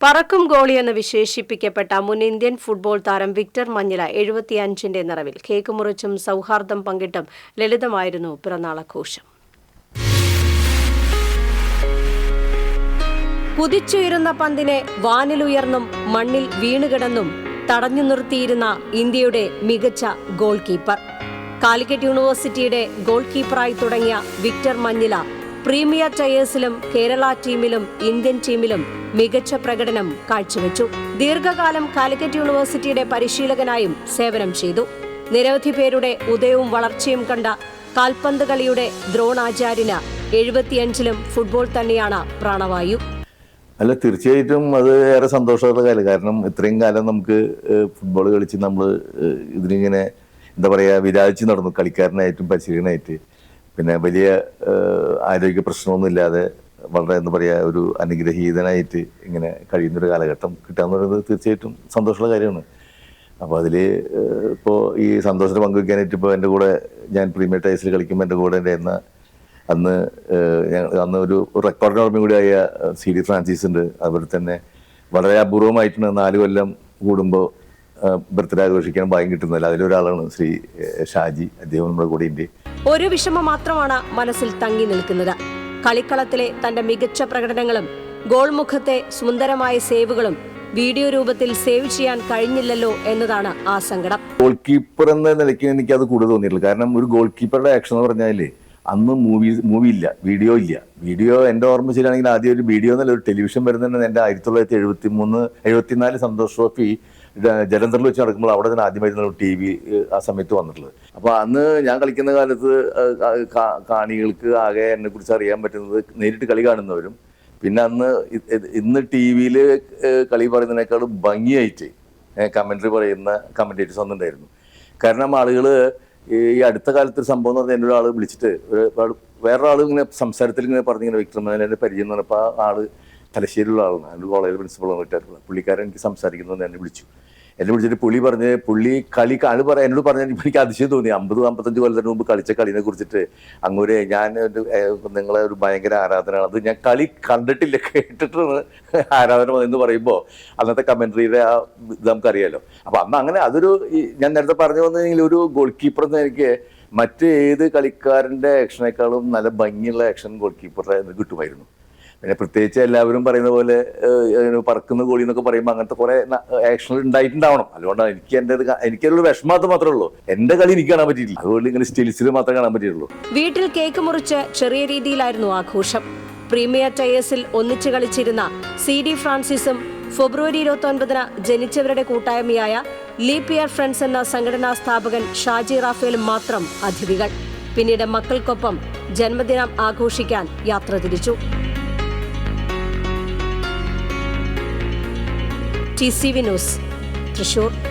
പറക്കും ഗോളി എന്ന് വിശേഷിപ്പിക്കപ്പെട്ട മുൻ ഇന്ത്യൻ ഫുട്ബോൾ താരം വിക്ടർ മഞ്ഞില എഴുപത്തിയഞ്ചിന്റെ നിറവിൽ കേക്ക് മുറിച്ചും സൗഹാർദ്ദം പങ്കിട്ടും ലളിതമായിരുന്നു പിറന്നാളാഘോഷം. കുതിച്ചുയരുന്ന പന്തിനെ വാനിലുയർന്നും മണ്ണിൽ വീണുകിടന്നും തടഞ്ഞു നിർത്തിയിരുന്ന ഇന്ത്യയുടെ മികച്ച ഗോൾ കീപ്പർ. കാലിക്കറ്റ് യൂണിവേഴ്സിറ്റിയുടെ ഗോൾ കീപ്പറായി തുടങ്ങിയ വിക്ടർ മഞ്ഞില പ്രീമിയർ ടയേഴ്സിലും കേരള ടീമിലും ഇന്ത്യൻ ടീമിലും മികച്ച പ്രകടനം കാഴ്ചവെച്ചു. ദീർഘകാലം കാലിക്കറ്റ് യൂണിവേഴ്സിറ്റിയുടെ പരിശീലകനായും സേവനം ചെയ്തു. നിരവധി പേരുടെ ഉദയവും വളർച്ചയും കണ്ട കാൽപന്ത് കളിയുടെ ദ്രോണാചാര്യന് എഴുപത്തിയഞ്ചിലും ഫുട്ബോൾ തന്നെയാണ് പ്രാണവായു. അല്ല തീർച്ചയായിട്ടും അത് ഏറെ സന്തോഷമുള്ള കാര്യം. കാരണം ഇത്രയും കാലം നമുക്ക് ഫുട്ബോൾ കളിച്ച് നമ്മൾ ഇതിനിങ്ങനെ എന്താ പറയുക വിരാജിച്ച് നടന്നു. കളിക്കാരനായിട്ടും പരിശീലകനായിട്ട്. പിന്നെ വലിയ ആരോഗ്യ ആരോഗ്യ പ്രശ്നമൊന്നുമില്ലാതെ വളരെ എന്താ പറയുക ഒരു അനുഗ്രഹീതനായിട്ട് ഇങ്ങനെ കഴിയുന്നൊരു കാലഘട്ടം കിട്ടുക എന്ന് പറയുന്നത് തീർച്ചയായിട്ടും സന്തോഷമുള്ള കാര്യമാണ്. അപ്പോൾ അതിൽ ഇപ്പോൾ ഈ സന്തോഷത്തിന് പങ്കുവയ്ക്കാനായിട്ട് ഇപ്പോൾ എന്റെ കൂടെ ഞാൻ പ്രീമിയർ ടൈസിൽ കളിക്കുമ്പോൾ എന്റെ കൂടെ ഉണ്ടായിരുന്ന അന്ന് അന്ന് ഒരു റെക്കോർഡിന് ഓർമ്മയും കൂടി ആയ സി ഡി ഫ്രാൻസിസ് ഉണ്ട്. അതുപോലെ തന്നെ വളരെ അപൂർവമായിട്ടാണ് നാല് കൊല്ലം കൂടുമ്പോൾ ബർത്ത്ഡേ ആഘോഷിക്കാൻ ഭാഗ്യം കിട്ടുന്നില്ല അതിലൊരാളാണ് ശ്രീ ഷാജി. അദ്ദേഹം നമ്മുടെ കൂടെ ഉണ്ട് ഒരു വിഷമം മാത്രമാണ് മനസ്സിൽ തങ്ങി നിൽക്കുന്നത്. കളിക്കളത്തിലെ തന്റെ മികച്ച പ്രകടനങ്ങളും ഗോൾമുഖത്തെ സുന്ദരമായ സേവുകളും വീഡിയോ രൂപത്തിൽ സേവ് ചെയ്യാൻ കഴിഞ്ഞില്ലല്ലോ എന്നതാണ് ആ സങ്കടം. ഗോൾ കീപ്പർ എന്ന നിലയ്ക്ക് എനിക്ക് അത് കൂടുതൽ തോന്നിയിട്ടില്ല. കാരണം ഒരു ഗോൾ കീപ്പറുടെ ആക്ഷൻ എന്ന് പറഞ്ഞാൽ അന്ന് മൂവി മൂവി ഇല്ല വീഡിയോ ഇല്ല. വീഡിയോ എന്റെ ഓർമ്മ ശരിയാണെങ്കിൽ ആദ്യം ഒരു വീഡിയോ എന്നല്ല ഒരു ടെലിവിഷൻ വരുന്നതിന് എന്റെ ആയിരത്തി തൊള്ളായിരത്തി എഴുപത്തി മൂന്ന് എഴുപത്തിനാല് സന്തോഷ് ട്രോഫി ജലന്ധറിൽ വെച്ച് നടക്കുമ്പോൾ അവിടെ തന്നെ ആദ്യമായിരുന്നു ടി വി ആ സമയത്ത് വന്നിട്ടുള്ളത്. അപ്പോൾ അന്ന് ഞാൻ കളിക്കുന്ന കാലത്ത് കാണികൾക്ക് ആകെ എന്നെ കുറിച്ച് അറിയാൻ പറ്റുന്നത് നേരിട്ട് കളി കാണുന്നവരും പിന്നെ അന്ന് ഇന്ന് ടി വിയിൽ കളി പറയുന്നതിനേക്കാളും ഭംഗിയായിട്ട് കമന്ററി പറയുന്ന കമന്റേറ്റേഴ്സ് വന്നിട്ടുണ്ടായിരുന്നു. കാരണം ആളുകൾ ഈ അടുത്ത കാലത്ത് ഒരു സംഭവം എന്ന് പറഞ്ഞാൽ എന്റെ ഒരാൾ വിളിച്ചിട്ട് വേറൊരാൾ ഇങ്ങനെ സംസാരത്തിൽ ഇങ്ങനെ പറഞ്ഞിങ്ങനെ വിക്രമനെ പരിചയം എന്ന് പറഞ്ഞപ്പോൾ ആ ആൾ തലശ്ശേരിയുള്ള ആളാണ്. എന്റെ കോളേജ് പ്രിൻസിപ്പളാണ് റിട്ടയർഡ് പുള്ളിക്കാരൻ എനിക്ക് സംസാരിക്കുന്നത് എന്നെ വിളിച്ചു. എന്നെ വിളിച്ചിട്ട് പുള്ളി പറഞ്ഞ് പുള്ളി കളി ആൾ പറയാ എന്നോട് പറഞ്ഞ എനിക്ക് അതിശയം തോന്നി. അമ്പത് അമ്പത്തഞ്ച് കൊല്ലത്തിന് മുമ്പ് കളിച്ച കളിനെ കുറിച്ചിട്ട് അങ്ങൊരു ഞാൻ നിങ്ങളെ ഒരു ഭയങ്കര ആരാധനയാണ്. അത് ഞാൻ കളി കണ്ടിട്ടില്ല കേട്ടിട്ടാണ് ആരാധന എന്ന് പറയുമ്പോൾ അന്നത്തെ കമൻട്രിയുടെ ആ ഇത് നമുക്കറിയാലോ. അപ്പം അന്ന് അങ്ങനെ അതൊരു ഞാൻ നേരത്തെ പറഞ്ഞു വന്നെങ്കിൽ ഒരു ഗോൾ കീപ്പർ എന്ന് എനിക്ക് മറ്റേത് കളിക്കാരന്റെ ആക്ഷനേക്കാളും നല്ല ഭംഗിയുള്ള ആക്ഷൻ ഗോൾ കീപ്പറുടെ കിട്ടുമായിരുന്നു. പിന്നെ പ്രത്യേകിച്ച് എല്ലാവരും പറയുന്ന പോലെ പറക്കുന്ന കോഴി എന്നൊക്കെ പറയുമ്പോൾ അങ്ങനത്തെ കുറെ ആക്ഷൻ ഉണ്ടായിട്ടുണ്ടാവണം. അതുകൊണ്ടാണ് എനിക്ക് എന്റെ എനിക്കൊരു വിഷമത്ത് മാത്രമേ ഉള്ളൂ. എന്റെ കളി എനിക്ക് കാണാൻ പറ്റിയില്ല അതുകൊണ്ട് ഇങ്ങനെ സ്റ്റിൽസിൽ മാത്രമേ കാണാൻ പറ്റിയുള്ളൂ വീട്ടിൽ കേക്ക് മുറിച്ച് ചെറിയ രീതിയിലായിരുന്നു ആഘോഷം. പ്രീമിയർ ടയേഴ്സിൽ ഒന്നിച്ചു കളിച്ചിരുന്ന സി ഡി ഫ്രാൻസിസും ഫെബ്രുവരി ഇരുപത്തി ഒൻപതിന് ജനിച്ചവരുടെ കൂട്ടായ്മയായ ലീപിയർ ഫ്രണ്ട്സ് എന്ന സംഘടനാ സ്ഥാപകൻ ഷാജി റാഫേലും മാത്രം അതിഥികൾ. പിന്നീട് മക്കൾക്കൊപ്പം ജന്മദിനം ആഘോഷിക്കാൻ യാത്ര തിരിച്ചു. T C V news. Thrissur.